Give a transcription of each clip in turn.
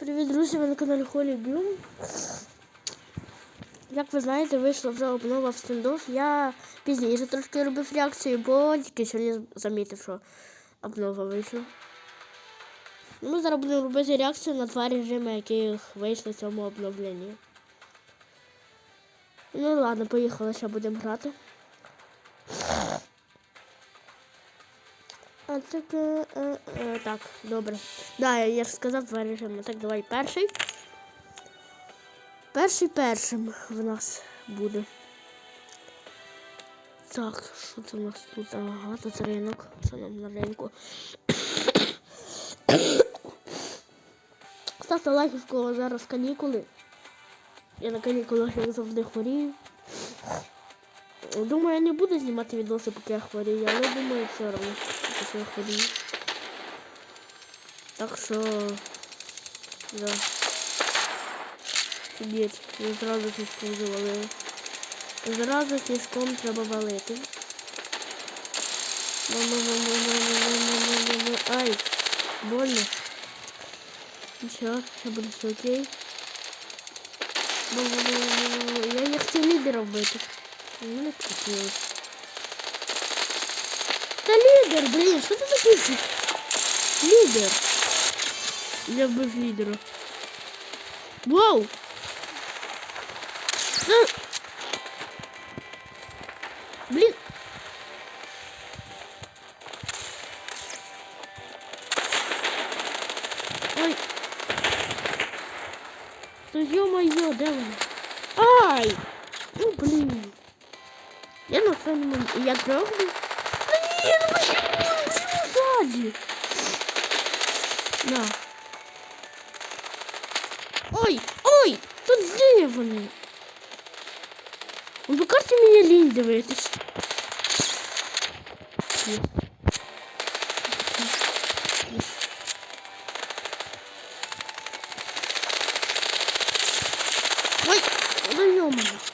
Привіт, друзі, ви на каналі Холі Блюм. Як ви знаєте, вийшла вже обнова в стендов. Я пізніше трошки робив реакцію, бо тільки сьогодні замітив, що обнова вийшла. Ми зараз будемо робити реакцію на два режими, яких вийшли в цьому обновленні. Ну ладно, поїхали, ще будемо грати. А так, е, е, е, так, добре. Да, я, ж сказав два режими. Так, давай перший. Перший першим в нас буде. Так, що це у нас тут? Ага, тут ринок. Що нам на ринку? Ставте лайк, в кого зараз канікули. Я на канікулах як завжди хворію. Думаю, я не буду знімати відоси, поки я хворію, але думаю, все одно, пішли ході. Так що да. Сидіть, не зразу фішком завалили. Зразу фішком треба валити. Ай, больно. Ничего, все буде все окей. Я не хочу лідером бити. Ну, не хотілося. Это лидер, блин, что ты такой? Лидер. Я без лидера. Вау! Е, На. Ой, ой, тут де вони? Ну, по карті мені лінь дивитись. Ой, да ё-моё.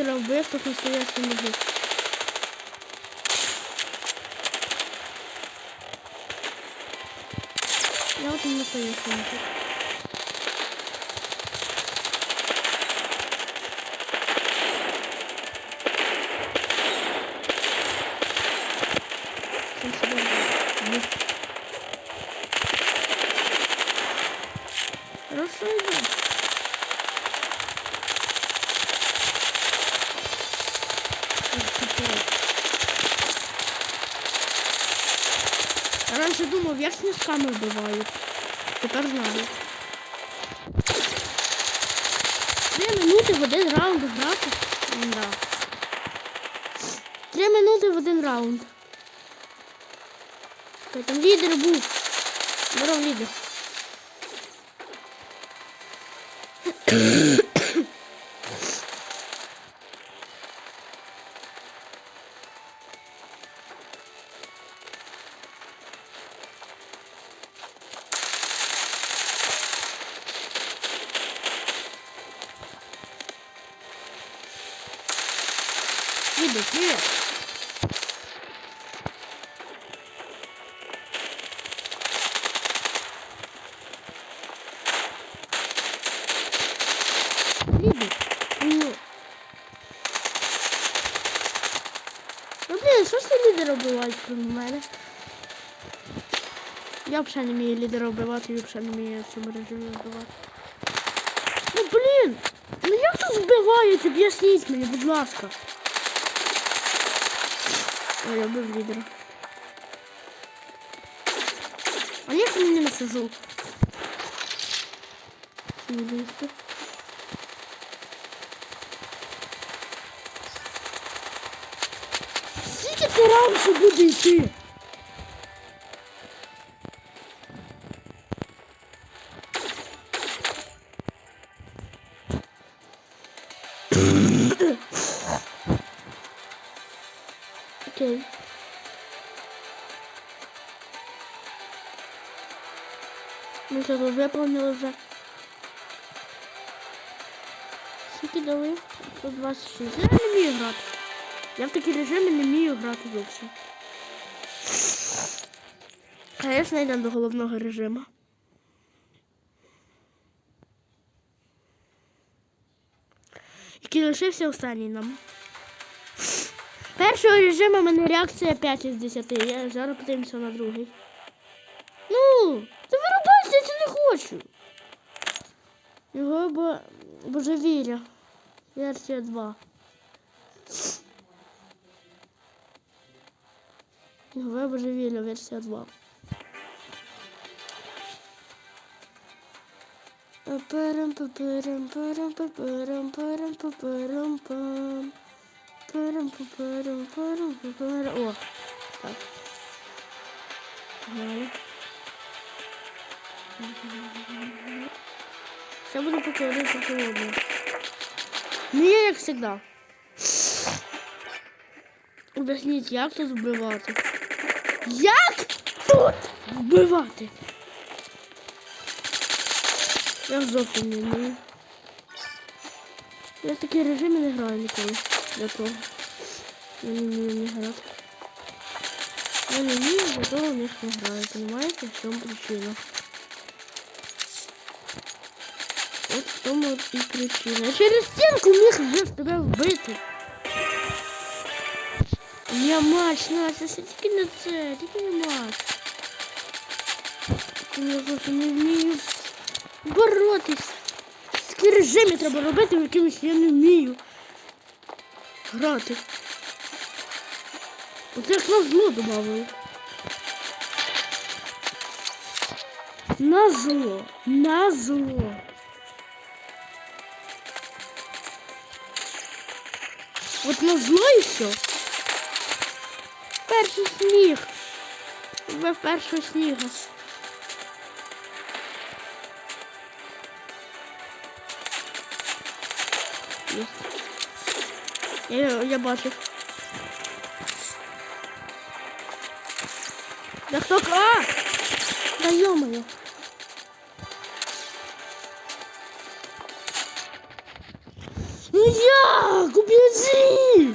Лідера вбив, то настоящий мужик. Я вот не настоящий мужик. Раніше думав, як сніжками вбивають. Тепер знаю. Три минути в один раунд грати. Да. Три минути в один раунд. Там лідер був. Здоров. Лідер, Я взагалі не вмію лідера вбивати, я взагалі не вмію в цьому режимі вбивати. Ну, блін! Ну як тут вбивають? Об'ясніть мені, будь ласка. Ой, я вбив лідера. А як я не насажу? Сімдесят. Скільки це раніше буде йти? Окей. Ми це виповнили вже. Скільки дали? 126. Я не вмію грати. Я в такі режими не вмію грати зовсім. Конечно, йдемо до головного режиму. Який лишився останній нам. Першого режиму в мене реакція 5 із 10. Я зараз подивимося на другий. Ну, та вирубайся, я це не хочу. Його бо... божевілля. Версія 2. Його божевілля, версія 2. Парам О, так. Сейчас буду покорить холодно. Не як всегда. Об'ясніть, як тут вбивати. Як тут вбивати? Я зовсім не вмію. Я в такі режими не граю ніколи. Я не грати. Я не вмію, для того в них не граю. Понимаете, в чому причина? От в тому от і причина. Я через стінку міг вже ж тебе вбити. Я матч, Настя, тільки не це, тільки не матч. Я зовсім не вмію боротись. Такі режими треба робити, якимось я не вмію грати. Оце як на зло добавили. На зло. На зло. От на зло і все. Перший сніг. Ви в першого сніга. Є. Я, я бачив. Да хто? А! Да ё-моё. Ну як? Убежи!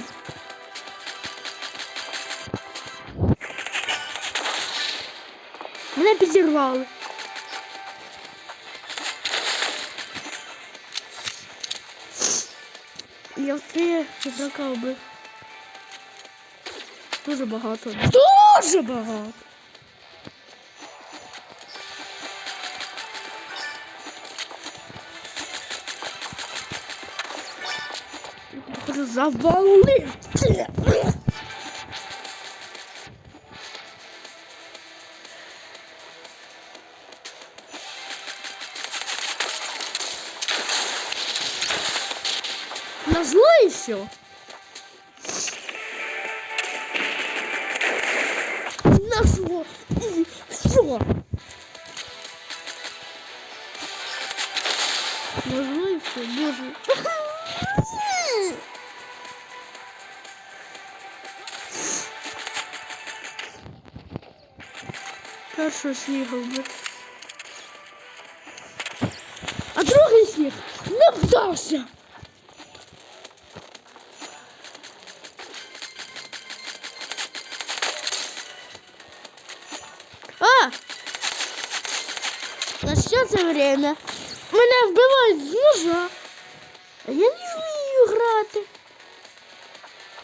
Мене підірвали. Я в три ігрока вбив. Дуже багато. Дуже багато. Хочу На зло и все. На зло. Все. На зло и все. Боже. Першого снігу вбив. А другий сніг не вдався. На що це время? Мене вбивають з ножа. А я не вмію грати.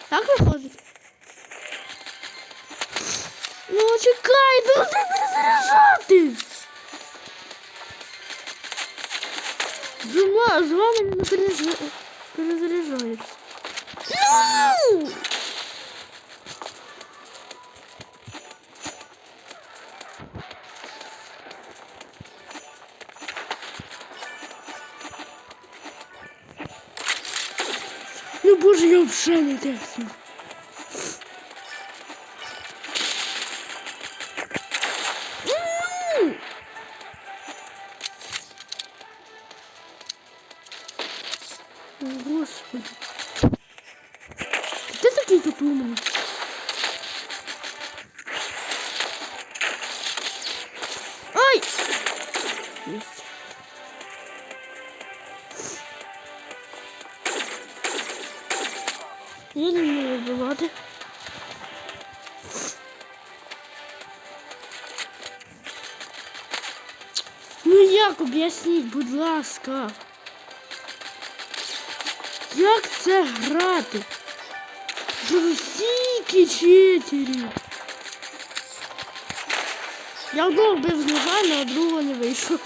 Так виходить? Ну чекай, ну ти перезаряджати. З ума, з вами не перезаряджається. Перезаряджається. Ну! Ну боже, я взагалі не тесну. О, Господи. Ти такий тут умний? як об'ясніть, будь ласка. Як це грати? Вже стільки читерів. Я одного вбив з ножа, а другого не вийшов.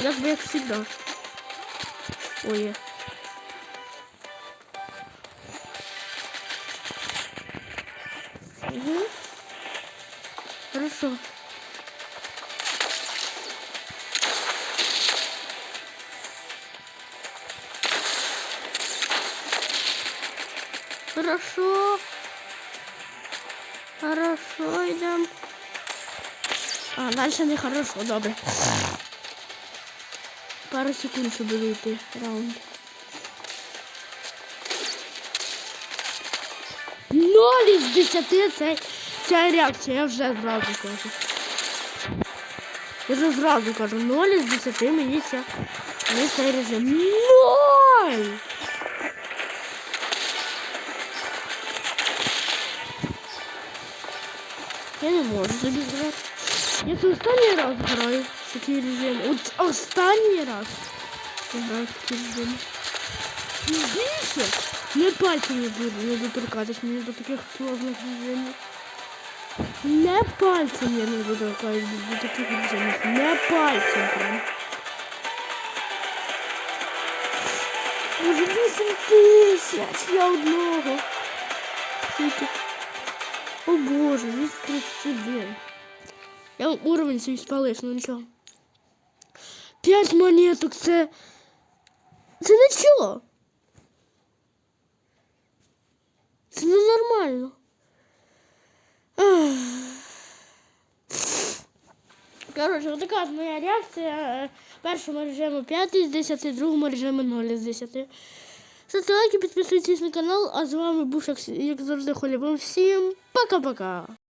Як би як завжди. Ой. є. Угу. Хорошо. Хорошо. Хорошо, идем. А, дальше не хорошо, добре. Пару секунд, щоб вийти раунд. Ноль із десяти це, ця реакція, я вже зразу кажу. Я вже зразу кажу, ноль із десяти мені ця, мені цей режим. Ноль! Я не можу собі зграти. Я це останній раз граю в такий режим. От останній раз я граю в такий режим. І більше не пальцем не буду не доторкатись мені до таких сложних режимів. Не пальцем я не доторкаюсь до таких режимів. Не пальцем прям. Може вісім тисяч я одного. Скільки? О боже, 231. Я уровень свій спалив, ну нічого. П'ять монеток, це. Це нічого. Це ненормально. Ах. Коротше, от така моя реакція. Е, Першому режиму 5 з 10, другому режиму 0 з 10. Ставте лайки, підписуйтесь на канал, а з вами був, як, завжди, Холі. Вам всім пока-пока.